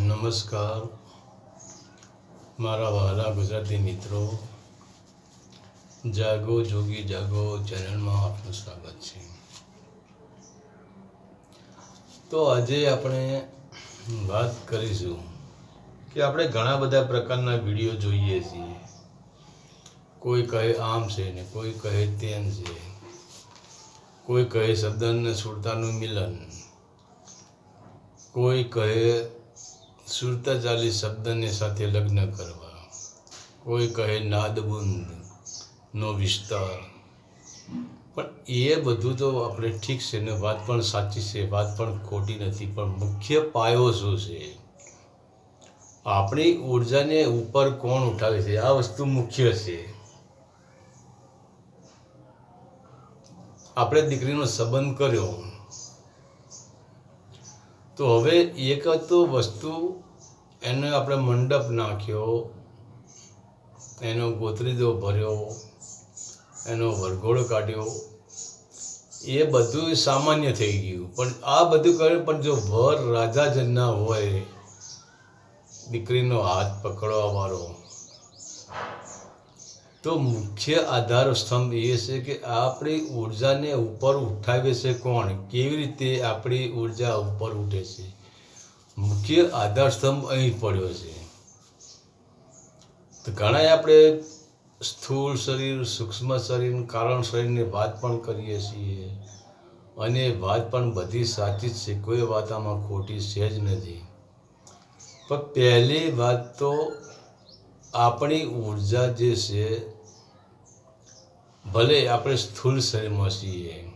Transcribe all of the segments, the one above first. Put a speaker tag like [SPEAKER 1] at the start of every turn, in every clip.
[SPEAKER 1] નમસ્કાર. મારા વહાલા ગુજરાતી મિત્રો, જાગો, જોગી જાગો ચેનલમાં આપનું સ્વાગત છે. તો આજે આપણે વાત કરીશું કે આપણે ઘણા બધા પ્રકારના વીડિયો જોઈએ છીએ. કોઈ કહે આમ છે ને કોઈ કહે તેમ છે. કોઈ કહે શબ્દ ને સુરતાનું મિલન. કોઈ કહે સુરતા ચાલી શબ્દને સાથે લગ્ન કરવા. કોઈ કહે, નાદબુંદ, નો વિસ્તાર. પણ એ બધું તો આપણે ઠીક છે ને, વાત પણ સાચી છે, વાત પણ ખોટી નથી, પણ મુખ્ય પાયો શું છે? આપણી ઉર્જાને ઉપર કોણ ઉઠાવે છે? આ વસ્તુ મુખ્ય છે. આપણે દીકરીનો સંબંધ કર્યો. તો હવે એક તો વસ્તુ એને આપણે મંડપ નાખ્યો, એનો ગોતરીદો ભર્યો, એનો વરઘોડો કાઢ્યો. એ બધું સામાન્ય થઈ ગયું. પણ આ બધું કરે, પણ જો વર રાજા જ હોય, દીકરીનો હાથ પકડવા વાળો, તો મુખ્ય આધાર સ્તંભ એ છે કે આપણી ઉર્જાને ઉપર ઉઠાવે છે કોણ? કેવી રીતે આપણી ઊર્જા ઉપર ઉઠે છે? મુખ્ય આધાર સ્તંભ અહીં પડ્યો છે. તો ઘણા આપણે સ્થૂળ શરીર, સૂક્ષ્મ શરીર, કારણ શરીરની વાત પણ કરીએ છીએ. અને વાત પણ બધી સાચી જ છે, કોઈ વાત આમાં ખોટી છે જ નથી. પણ પહેલી વાત તો આપણી ઊર્જા જે છે, ભલે આપણે સ્થૂળ શરીરમાં છીએ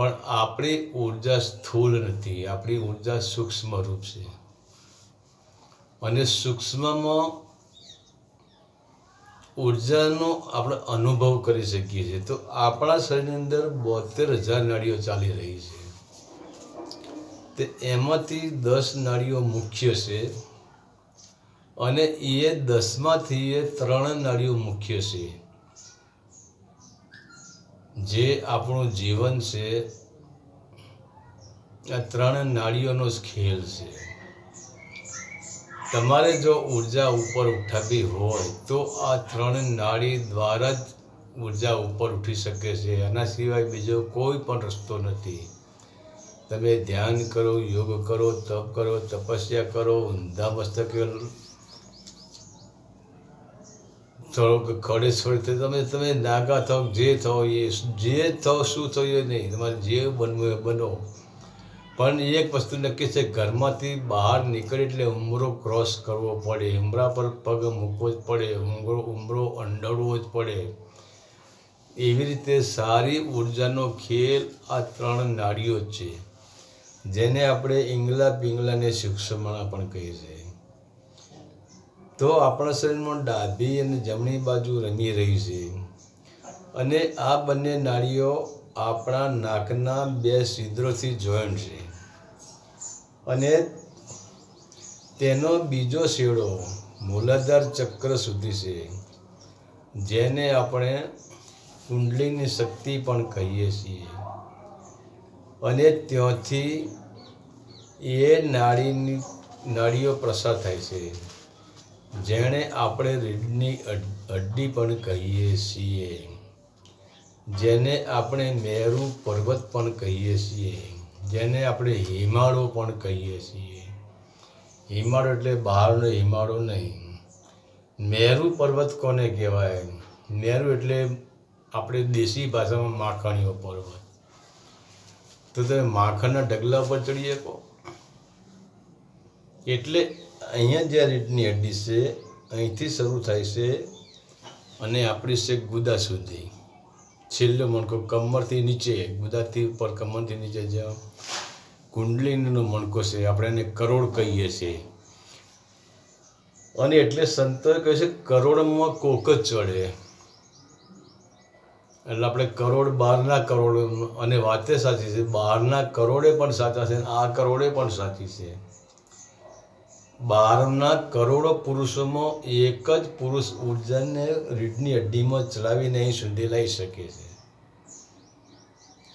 [SPEAKER 1] પણ આપણી ઊર્જા સ્થૂળ નથી, આપણી ઊર્જા સૂક્ષ્મ રૂપ છે. અને સૂક્ષ્મમાં ઉર્જાનો આપણે અનુભવ કરી શકીએ છીએ. તો આપણા શરીરની અંદર બોતેર હજાર નાડીઓ ચાલી રહી છે. તે એમાંથી દસ નાડીઓ મુખ્ય છે અને એ દસમાંથી એ ત્રણ નાડીઓ મુખ્ય છે. જે આપણું જીવન છે, આ ત્રણ નાળીઓનો જ ખેલ છે. તમારે જો ઊર્જા ઉપર ઉઠાવી હોય, તો આ ત્રણ નાળી દ્વારા જ ઊર્જા ઉપર ઉઠી શકે છે. આના સિવાય બીજો કોઈ પણ રસ્તો નથી. તમે ધ્યાન કરો, યોગ કરો, તપ કરો, તપસ્યા કરો, ઊંધા મસ્તકે થોડોક ખડે છોડે તમે તમે નાગા થાવ, જે થાવ એ, જે થાવ, શું થયું એ નહીં. તમારે જે બનવું એ બનો. પણ એક વસ્તુ નક્કી છે, ઘરમાંથી બહાર નીકળે એટલે ઉમરો ક્રોસ કરવો પડે. ઉમરા પર પગ મૂકવો જ પડે. ઉમરો ઉમરો અંડળવો જ પડે. એવી રીતે સારી ઉર્જાનો ખેલ આ ત્રણ નાડીઓ છે. જેને આપણે ઈંગલા પિંગલાને શિક્ષમણા પણ કહીએ છીએ તો આપણા શરીરમાં ડાબી અને જમણી બાજુ રમી રહી છે. અને આ બંને નાળીઓ આપણા નાકના બે છિદ્રોથી જોઈન્ટ છે. અને તેનો બીજો શેડો મૂલાધાર ચક્ર સુધી છે, જેને આપણે કુંડલીની શક્તિ પણ કહીએ છીએ. અને ત્યાંથી એ નાળીની, નાળીઓ પ્રસાર થાય છે. જેણે આપણે રીઢની હડ્ડી પણ કહીએ છીએ. જેને આપણે મેરુ પર્વત પણ કહીએ છીએ. જેને આપણે હિમાળો પણ કહીએ છીએ. હિમાળો એટલે બહારનો હિમાળો નહીં. મેરુ પર્વત કોને કહેવાય? મેરુ એટલે આપણે દેશી ભાષામાં માખણીઓ પર્વત. તો તમે માખણના ઢગલા પર ચડી શકો એટલે અહીંયા જે રીતની હડ્ડી છે, અહીંથી શરૂ થાય છે અને આપણી છે ગુદા સુધી. છેલ્લો મણકો કમરથી નીચે, ગુદાથી ઉપર કમરથી નીચે જે કુંડલીનો મણકો છે, આપણે એને કરોડ કહીએ છીએ. અને એટલે સંતોએ કહે છે કરોડમાં કોક જ ચડે. એટલે આપણે કરોડ બહારના કરોડ અને વાતે સાચી છે. બહારના કરોડે પણ સાચા છે આ કરોડે પણ સાચી છે. બહારના કરોડો પુરુષોમાં એક જ પુરુષ ઉર્જાને રીઢની હડ્ડીમાં ચલાવીને અહીં સુધી લાવી શકે છે.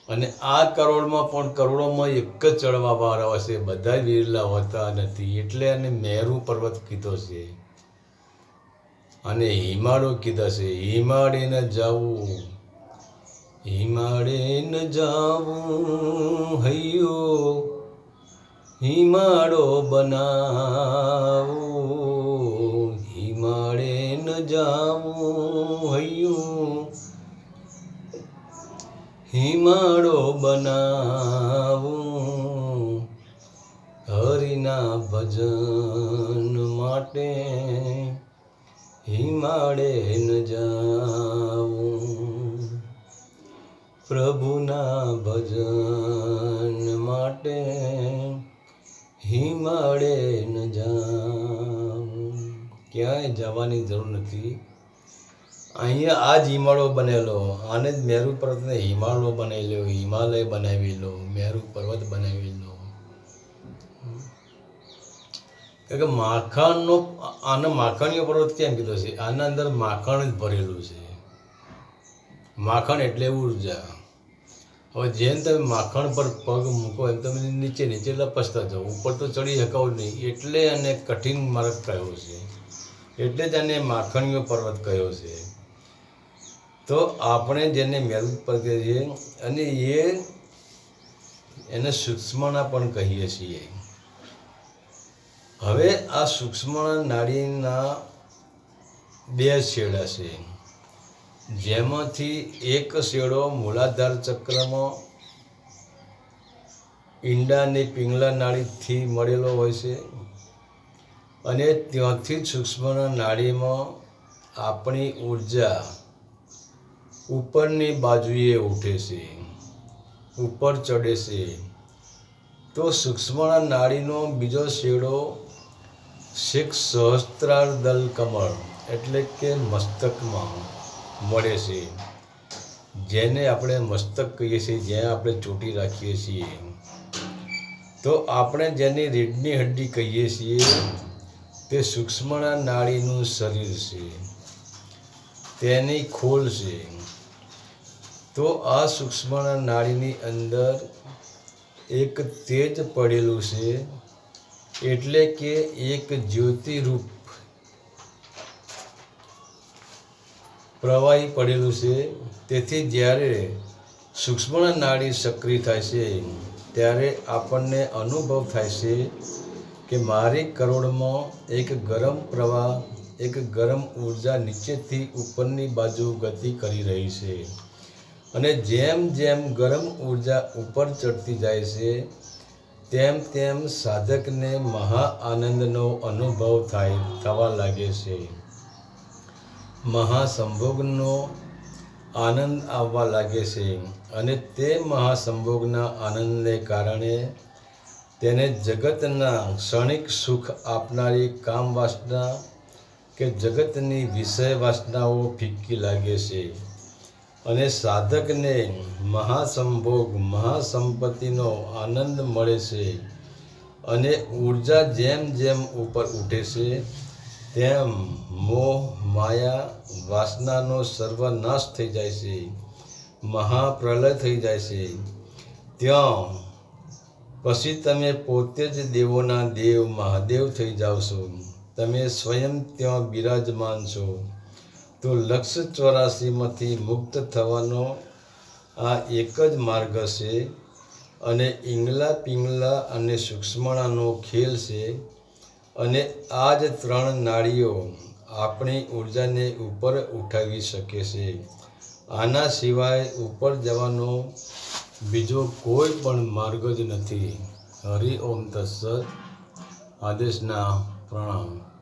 [SPEAKER 1] અને આ કરોડમાં પણ કરોડોમાં એક જ ચડવાવાળા હશે, બધા વિરલા હોતા નથી, એટલે એને મેરુ પર્વત કીધો છે. અને હિમાળો કીધા છે હિમાડે ન જાવું હિમાડે ન જાવું હૈયો. હિમાળો બનાવું, હિમાળે ન જાવું હૈયું. હિમાળો બનાવું હરિના ભજન માટે હિમાળે ન જાવું. પ્રભુના ભજન માટે હિમાળે ન જાવું ક્યાંય જવાની જરૂર નથી. અહીંયા આ જ હિમાળો બનેલો. આને જ મેરુ પર્વતને હિમાળો બનેલો હિમાલય બનાવી લો મેરુ પર્વત બનાવી લો કારણ કે માખણનો, આને માખણીય પર્વત કેમ કીધો છે? આના અંદર માખણ જ ભરેલું છે. માખણ એટલે ઊર્જા હવે જેમ તમે માખણ પર પગ મૂકો એમ તમે નીચે નીચે લપસતા જાઓ. ઉપર તો ચડી શકાવ નહીં. એટલે એને કઠિન માર્ગ કહ્યો છે? એટલે જ આને માખણીયો પર્વત કહ્યો છે. તો આપણે જેને મેરુ પર કહીએ છીએ અને એ એને સૂક્ષ્મણા પણ કહીએ છીએ. હવે આ સૂક્ષ્મ નાડીના બે છેડા છે. જેમાંથી એક શેડો મૂલાધાર ચક્રમાં ઈંડાની પિંગલા નાળીથી મળેલો હોય છે અને ત્યાંથી જ સૂક્ષ્મ નાળીમાં આપણી ઊર્જા ઉપરની બાજુએ ઉઠે છે, ઉપર ચડે છે. તો સૂક્ષ્મના નાળીનો બીજો શેડો શીખ સહસ્ત્રાર દલ કમળ, એટલે કે મસ્તકમાં. મળે છે. જેને આપણે મસ્તક કહીએ છીએ, જ્યાં આપણે ચોટી રાખીએ છીએ. તો આપણે જેને રીઢની હડ્ડી કહીએ છીએ, તે સૂક્ષ્મણા નાળીનું શરીર છે. તેની ખોલ છે. તો આ સૂક્ષ્મણા નાળીની અંદર એક તેજ પડેલું છે, એટલે કે એક જ્યોતિરૂપ પ્રવાહી પડેલું છે. તેથી જ્યારે સૂક્ષ્મ નાડી સક્રિય થાય છે, ત્યારે આપણને અનુભવ થાય છે કે મારી કરોડમાં એક ગરમ પ્રવાહ, એક ગરમ ઊર્જા નીચેથી ઉપરની બાજુ ગતિ કરી રહી છે. અને જેમ જેમ ગરમ ઊર્જા ઉપર ચડતી જાય છે, તેમ તેમ સાધકને મહા આનંદનો અનુભવ થાય, થવા લાગે છે. મહાસંભોગનો આનંદ આવવા લાગે છે અને તે મહાસંભોગના આનંદને કારણે તેને જગતના ક્ષણિક સુખ આપનારી કામવાસના કે જગતની વિષય વાસનાઓ ફિક્કી લાગે છે. અને સાધકને મહાસંભોગ, મહાસંપત્તિનો આનંદ મળે છે અને ઊર્જા જેમ જેમ ઉપર ઉઠે છે તેમ મોહ, માયા, વાસનાનો સર્વનાશ થઈ જાય છે. મહાપ્રલય થઈ જાય છે. ત્યાં પછી તમે પોતે જ દેવોના દેવ, મહાદેવ થઈ જાઓ છો. તમે સ્વયં ત્યાં બિરાજમાન છો. તો લક્ષ ચોરાસીમાંથી મુક્ત થવાનો આ એક જ માર્ગ છે અને ઈંગલા પિંગલા અને સૂક્ષ્મણાનો ખેલ છે. અને આ જ ત્રણ નાળીઓ આપણી ઊર્જાને ઉપર ઉઠાવી શકે છે. આના સિવાય ઉપર જવાનો બીજો કોઈ પણ માર્ગ જ નથી. હરિ ઓમ તત્સત. આદેશના પ્રણામ.